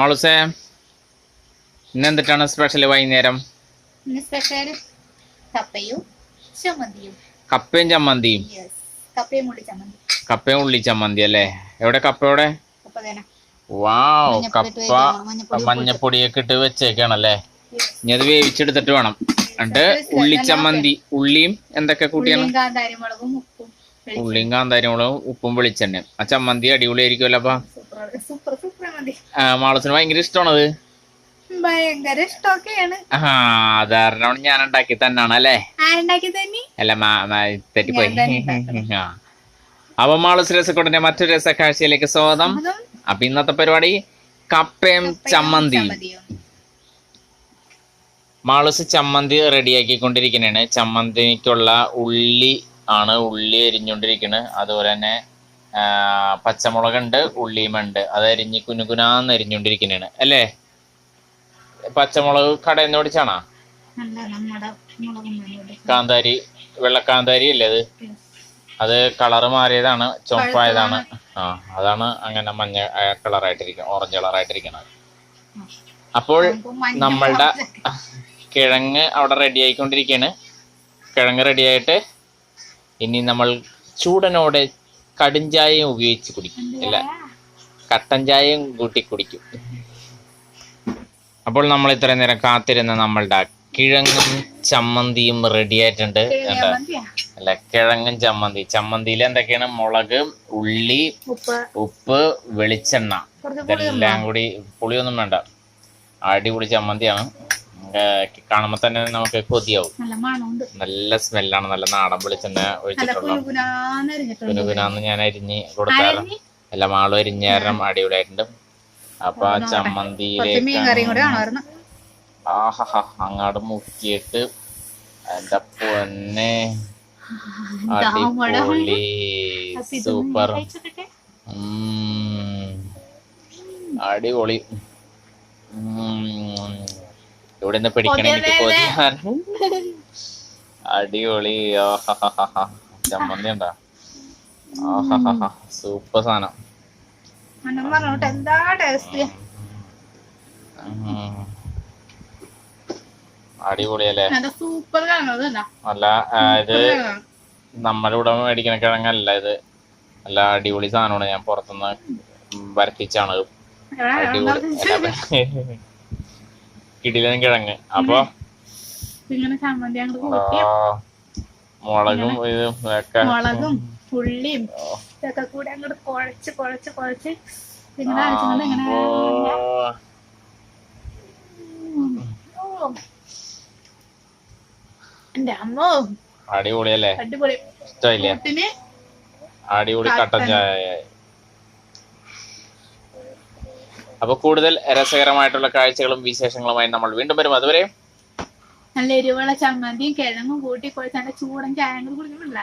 മോളുസേ ഇന്ന് എന്തിട്ടാണ് സ്പെഷ്യൽ വൈകുന്നേരം? ഇന്ന് സ്പെഷ്യൽ കപ്പയും ചമ്മന്തിയും. കപ്പയും ചമ്മന്തിയും. കപ്പയും മുള്ളി ചമ്മന്തി. കപ്പയും ഉള്ളി ചമ്മന്തി അല്ലേ? എവിടെ കപ്പയോടെ വാവ് കപ്പ മഞ്ഞപ്പൊടിയൊക്കെ ഇട്ട് വെച്ചേക്കാണല്ലേ. ഇനി അത് വേവിച്ചെടുത്തിട്ട് വേണം. എന്നിട്ട് ഉള്ളി ചമ്മന്തി ഉള്ളിയും എന്തൊക്കെ കൂട്ടിയാണ്? ഉള്ളിയും കാന്താരി മുളകും ഉപ്പും ഉള്ളിയും കാന്താരിമുളകും ഉപ്പും വെളിച്ചെണ്ണയും. ആ ചമ്മന്തി അടിപൊളിയായിരിക്കുമല്ലോ അപ്പൊ. മാളത്തിന് ഭയങ്കര ഇഷ്ടമാണത് ഭയങ്കര ഇഷ്ടമൊക്കെയാണ്. ആ അതാരണം ഞാൻ ഉണ്ടാക്കി തന്നാണ് അല്ലേ? അല്ല തെറ്റിപ്പോയി. അപ്പൊ മാളസ് രസക്കൂട്ടിന്റെ മറ്റൊരു രസക്കാഴ്ചയിലേക്ക് സ്വാഗതം. അപ്പൊ ഇന്നത്തെ പരിപാടി കപ്പയും ചമ്മന്തി മാളസ് ചമ്മന്തി ചമ്മന്തി റെഡിയാക്കിക്കൊണ്ടിരിക്കുന്നതാണ് ചമ്മന്തിക്കുള്ള ഉള്ളി ആണ് ഉള്ളി എരിഞ്ഞുകൊണ്ടിരിക്കുന്നത് അതുപോലെ തന്നെ പച്ചമുളകുണ്ട് ഉള്ളിയുമുണ്ട്. അത് അരിഞ്ഞ് കുനുകുനാന്ന് എരിഞ്ഞുകൊണ്ടിരിക്കുന്നതാണ് അല്ലേ? പച്ചമുളക് കടയിൽ നിന്ന് ഓടിച്ചാണോ കാന്താരി വെള്ളക്കാന്താരി അല്ലേ അത് അത് കളറ് മാറിയതാണ് ചുവപ്പായതാണ്. ആ അതാണ് അങ്ങനെ മഞ്ഞ കളറായിട്ടിരിക്കുന്നത് ഓറഞ്ച് കളറായിട്ടിരിക്കുന്നത് അപ്പോൾ നമ്മളുടെ കിഴങ്ങ് അവിടെ റെഡി ആയിക്കൊണ്ടിരിക്കുകയാണ് കിഴങ്ങ് റെഡിയായിട്ട് ഇനി നമ്മൾ ചൂടനോടെ കടുംചായയും ഉപയോഗിച്ച് കുടിക്കും അല്ല? കട്ടൻ ചായയും കൂട്ടി കുടിക്കും. അപ്പോൾ നമ്മൾ ഇത്രയും നേരം കാത്തിരുന്ന നമ്മളുടെ കിഴങ്ങും ചമ്മന്തിയും റെഡി ആയിട്ടുണ്ട്? അല്ല കിഴങ്ങും ചമ്മന്തി. ചമ്മന്തിയിൽ എന്തൊക്കെയാണ്? മുളക് ഉള്ളി ഉപ്പ്. വെളിച്ചെണ്ണ. ഇതെല്ലാം കൂടി പുളിയൊന്നും വേണ്ട. അടിപൊളി ചമ്മന്തിയാണ്. കാണുമ്പോൾ തന്നെ നമുക്ക് കൊതിയാവും. നല്ല സ്മെല്ലാണ് നല്ല നാടൻ വെളിച്ചെണ്ണ ഒഴിച്ചിട്ടുള്ള കുനുകുനാന്ന് ഞാൻ അരിഞ്ഞ് കൊടുത്താറ്. എല്ലാം ആളും അരിഞ്ഞ കാരണം അടിപൊളിയായിട്ടുണ്ട്. അപ്പൊ ചമ്മന്തിയിലേക്ക് ആഹാ അങ്ങാട് മുക്കിയിട്ട് എന്റെ പൊന്നെ അടിപൊളി സൂപ്പർ. അടിപൊളി. ഇവിടെ നിന്ന് പിടിക്കണം എനിക്ക് കൊതിയാണ് അടിപൊളി. ചമ്മന്തിണ്ടാ ചമ്മന്തി ഉണ്ടാ ആഹാഹാഹാ. സൂപ്പർ സാധനം. അടിപൊളിയല്ലേ? അല്ല ഇത് നമ്മുടെ ഇവിടെ മേടിക്കണ കിഴങ്ങല്ല ഇത് നല്ല അടിപൊളി സാധനമാണ്. ഞാൻ പുറത്തുനിന്ന് വരത്തിച്ചാണ്. അടിപൊളി. കിടിലൻ കിഴങ്ങ് അപ്പൊ ഇങ്ങനെ ചമ്മന്തി അങ്ങോട്ട് കൂട്ടി. മുളകും ഇതും ഒക്കെ. മുളകും ഉള്ളിയും ഇതൊക്കെ കൂടി അങ്ങോട്ട് കുഴച്ച് കുഴച്ച് കുഴച്ച് ഇങ്ങനെ. എന്റെ അമ്മോ. അടിപൊളിയല്ലേ? അടിപൊളി. ഇഷ്ടമില്ലേ അടിപൊളി കട്ടൻ. ചായ. അപ്പൊ കൂടുതൽ രസകരമായിട്ടുള്ള കാഴ്ചകളും വിശേഷങ്ങളുമായി നമ്മൾ വീണ്ടും വരും. അതുവരെ നല്ല എരിവുള്ള ചമ്മന്തിയും കിഴങ്ങും കൂട്ടി കുഴച്ച് നല്ല ചൂടൻ ചായ കൂടി കുടിക്കുന്നില്ല